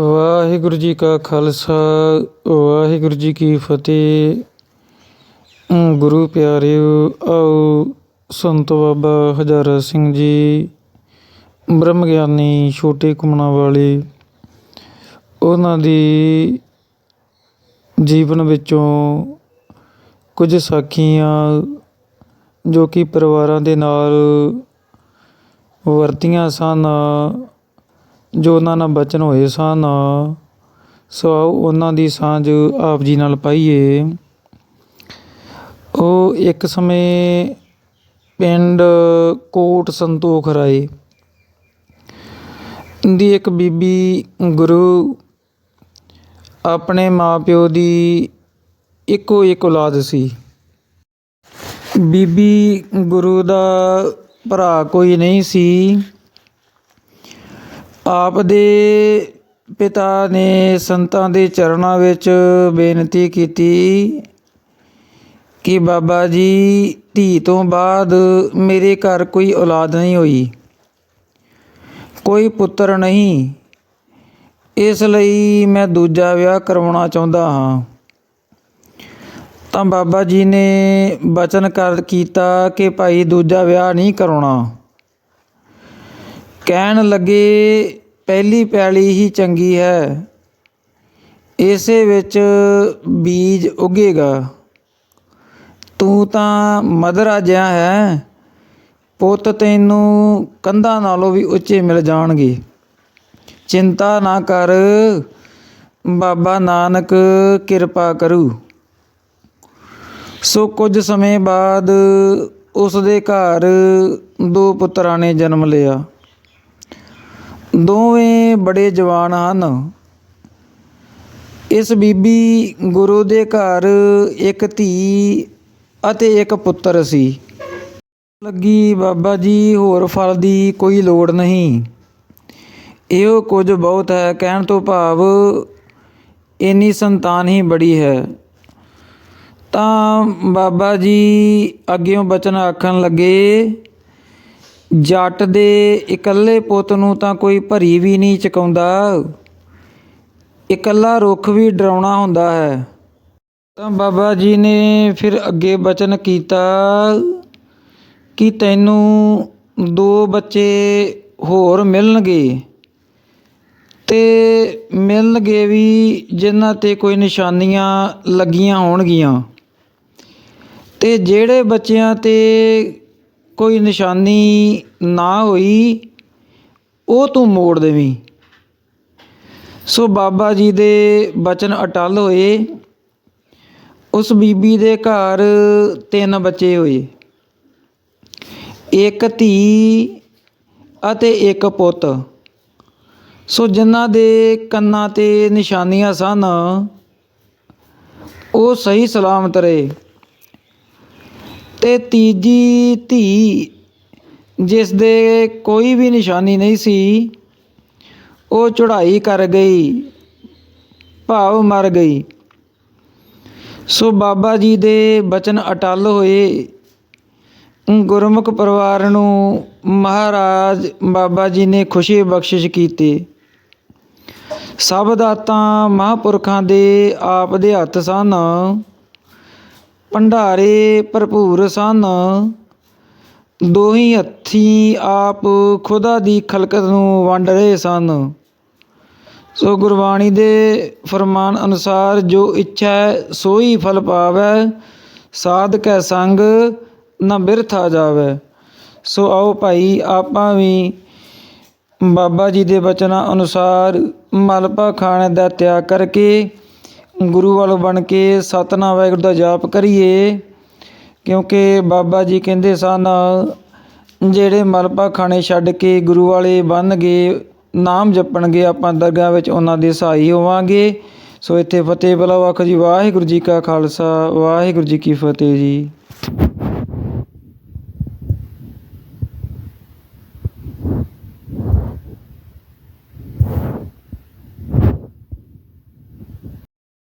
ਵਾਹਿਗੁਰੂ ਜੀ ਕਾ ਖਾਲਸਾ, ਵਾਹਿਗੁਰੂ ਜੀ ਕੀ ਫਤਿਹ। ਗੁਰੂ ਪਿਆਰਿਓ, ਆਓ ਸੰਤ ਬਾਬਾ ਹਜ਼ਾਰਾ ਸਿੰਘ ਜੀ ਬ੍ਰਹਮ ਗਿਆਨੀ ਛੋਟੇ ਕੁਮਣਾ ਵਾਲੇ, ਉਹਨਾਂ ਦੀ ਜੀਵਨ ਵਿੱਚੋਂ ਕੁਝ ਸਾਖੀਆਂ ਜੋ ਕਿ ਪਰਿਵਾਰਾਂ ਦੇ ਨਾਲ ਵਰਤੀਆਂ ਸਨ ਜੋ ਉਹਨਾਂ ਨਾਲ ਬਚਨ ਹੋਏ ਸਨ ਸੋ ਆਓ ਉਹਨਾਂ ਦੀ ਸਾਂਝ ਆਪ ਜੀ ਨਾਲ ਪਾਈਏ। ਉਹ ਇੱਕ ਸਮੇਂ ਪਿੰਡ ਕੋਟ ਸੰਤੋਖ ਰਾਏ ਦੀ ਇੱਕ ਬੀਬੀ ਗੁਰੂ ਆਪਣੇ ਮਾਪਿਓ ਦੀ ਇੱਕੋ ਇੱਕ ਔਲਾਦ ਸੀ। ਬੀਬੀ ਗੁਰੂ ਦਾ ਭਰਾ ਕੋਈ ਨਹੀਂ ਸੀ। ਆਪ ਦੇ ਪਿਤਾ ਨੇ ਸੰਤਾਂ ਦੇ ਚਰਨਾਂ ਵਿੱਚ ਬੇਨਤੀ ਕੀਤੀ ਕਿ ਬਾਬਾ ਜੀ, ਧੀ ਤੋਂ ਬਾਅਦ ਮੇਰੇ ਘਰ ਕੋਈ ਔਲਾਦ ਨਹੀਂ ਹੋਈ। ਕੋਈ ਪੁੱਤਰ ਨਹੀਂ। ਇਸ ਲਈ ਮੈਂ ਦੂਜਾ ਵਿਆਹ ਕਰਵਾਉਣਾ ਚਾਹੁੰਦਾ ਹਾਂ। ਤਾਂ ਬਾਬਾ ਜੀ ਨੇ ਬਚਨ ਕਰ ਕੀਤਾ ਕਿ ਭਾਈ, ਦੂਜਾ ਵਿਆਹ ਨਹੀਂ ਕਰਾਉਣਾ। ਕਹਿਣ ਲੱਗੇ ਪਹਿਲੀ ਪੈਲੀ ਹੀ ਚੰਗੀ ਹੈ। ਇਸੇ ਵਿੱਚ ਬੀਜ ਉੱਗੇਗਾ। ਤੂੰ ਤਾਂ ਮਦਰਾ ਜਿਹਾ ਹੈ। ਪੁੱਤ ਤੈਨੂੰ ਕੰਧਾਂ ਨਾਲੋਂ ਵੀ ਉੱਚੇ ਮਿਲ ਜਾਣਗੇ। ਚਿੰਤਾ ਨਾ ਕਰ। ਬਾਬਾ ਨਾਨਕ ਕਿਰਪਾ ਕਰੂ। ਸੋ ਕੁਝ ਸਮੇਂ ਬਾਅਦ ਉਸ ਦੇ ਘਰ ਦੋ ਪੁੱਤਰਾਂ ਨੇ ਜਨਮ ਲਿਆ। ਦੋਵੇਂ ਬੜੇ ਜਵਾਨ ਹਨ। ਇਸ ਬੀਬੀ ਗੁਰੂ ਦੇ ਘਰ ਇੱਕ ਧੀ ਅਤੇ ਇੱਕ ਪੁੱਤਰ ਸੀ। ਲੱਗੀ ਬਾਬਾ ਜੀ, ਹੋਰ ਫਲ ਦੀ ਕੋਈ ਲੋੜ ਨਹੀਂ। ਇਹੋ ਕੁਝ ਬਹੁਤ ਹੈ, ਕਹਿਣ ਤੋਂ ਭਾਵ ਇੰਨੀ ਸੰਤਾਨ ਹੀ ਬੜੀ ਹੈ। ਤਾਂ ਬਾਬਾ ਜੀ ਅੱਗਿਓਂ ਬਚਨ ਆਖਣ ਲੱਗੇ ਜੱਟ ਦੇ ਇਕੱਲੇ ਪੁੱਤ ਨੂੰ ਤਾਂ ਕੋਈ ਭਰੀ ਵੀ ਨਹੀਂ ਚਕਾਉਂਦਾ। ਇਕੱਲਾ ਰੁੱਖ ਵੀ ਡਰਾਉਣਾ ਹੁੰਦਾ ਹੈ। ਤਾਂ ਬਾਬਾ ਜੀ ਨੇ ਫਿਰ ਅੱਗੇ ਬਚਨ ਕੀਤਾ ਕਿ ਤੈਨੂੰ ਦੋ ਬੱਚੇ ਹੋਰ ਮਿਲਣਗੇ। ਤੇ ਮਿਲਣਗੇ ਵੀ ਜਿਨ੍ਹਾਂ ਤੇ ਕੋਈ ਨਿਸ਼ਾਨੀਆਂ ਲੱਗੀਆਂ ਹੋਣਗੀਆਂ। ਤੇ ਜਿਹੜੇ ਬੱਚਿਆਂ ਤੇ ਕੋਈ ਨਿਸ਼ਾਨੀ ਨਾ ਹੋਈ, ਉਹ ਤੂੰ ਮੋੜ ਦੇਵੀਂ। ਸੋ ਬਾਬਾ ਜੀ ਦੇ ਬਚਨ ਅਟਲ ਹੋਏ। ਉਸ ਬੀਬੀ ਦੇ ਘਰ ਤਿੰਨ ਬੱਚੇ ਹੋਏ। ਇੱਕ ਧੀ ਅਤੇ ਇੱਕ ਪੁੱਤ। ਸੋ ਜਿਨ੍ਹਾਂ ਦੇ ਕੰਨਾਂ ਤੇ ਨਿਸ਼ਾਨੀਆਂ ਸਨ, ਉਹ ਸਹੀ ਸਲਾਮਤ ਰਹੇ। ਅਤੇ ਤੀਜੀ ਧੀ ਜਿਸ ਦੇ ਕੋਈ ਵੀ ਨਿਸ਼ਾਨੀ ਨਹੀਂ ਸੀ, ਉਹ ਚੜ੍ਹਾਈ ਕਰ ਗਈ, ਭਾਵ ਮਰ ਗਈ। ਸੋ ਬਾਬਾ ਜੀ ਦੇ ਬਚਨ ਅਟਲ ਹੋਏ। ਗੁਰਮੁਖ ਪਰਿਵਾਰ ਨੂੰ ਮਹਾਰਾਜ ਬਾਬਾ ਜੀ ਨੇ ਖੁਸ਼ੀ ਬਖਸ਼ਿਸ਼ ਕੀਤੀ। ਸਭ ਦਾਤਾਂ ਮਹਾਂਪੁਰਖਾਂ ਦੇ ਆਪ ਦੇ ਹੱਥ ਸਨ। ਭੰਡਾਰੇ ਭਰਪੂਰ ਸਨ। ਦੋਹੀ ਹੱਥੀਂ ਆਪ ਖੁਦਾ ਦੀ ਖਲਕਤ ਨੂੰ ਵੰਡ ਰਹੇ ਸਨ। ਸੋ ਗੁਰਬਾਣੀ ਦੇ ਫਰਮਾਨ ਅਨੁਸਾਰ, ਜੋ ਇੱਛਾ ਹੈ ਸੋਈ ਫਲ ਪਾਵੈ ਸਾਧ ਕੈ ਸੰਗ ਨਾ ਬਿਰਥਾ ਜਾਵੇ। ਸੋ ਆਓ ਭਾਈ, ਆਪਾਂ ਵੀ ਬਾਬਾ ਜੀ ਦੇ ਬਚਨਾਂ ਅਨੁਸਾਰ ਮਲਪਾ ਖਾਣ ਦਾ ਤਿਆਗ ਕਰਕੇ ਗੁਰੂ ਵਾਲੋ ਬਣ ਕੇ ਸਤਨਾਮ ਵਾਹਿਗੁਰੂ ਦਾ ਜਾਪ ਕਰੀਏ, ਕਿਉਂਕਿ ਬਾਬਾ ਜੀ ਕਹਿੰਦੇ ਸਨ, ਜਿਹੜੇ ਮਲਪਾ ਖਾਣੇ ਛੱਡ ਕੇ ਗੁਰੂ ਵਾਲੇ ਬਣ ਗਏ, ਨਾਮ ਜਪਣਗੇ ਆਪਾਂ ਦਰਗਾਹ ਵਿੱਚ ਉਹਨਾਂ ਦੇ ਸਹਾਈ ਹੋਵਾਂਗੇ। ਸੋ ਇੱਥੇ ਫਤਿਹ ਬੁਲਾਓ, ਆਖੋ ਜੀ, ਵਾਹਿਗੁਰੂ ਜੀ ਕਾ ਖਾਲਸਾ, ਵਾਹਿਗੁਰੂ ਜੀ ਕੀ ਫਤਿਹ ਜੀ।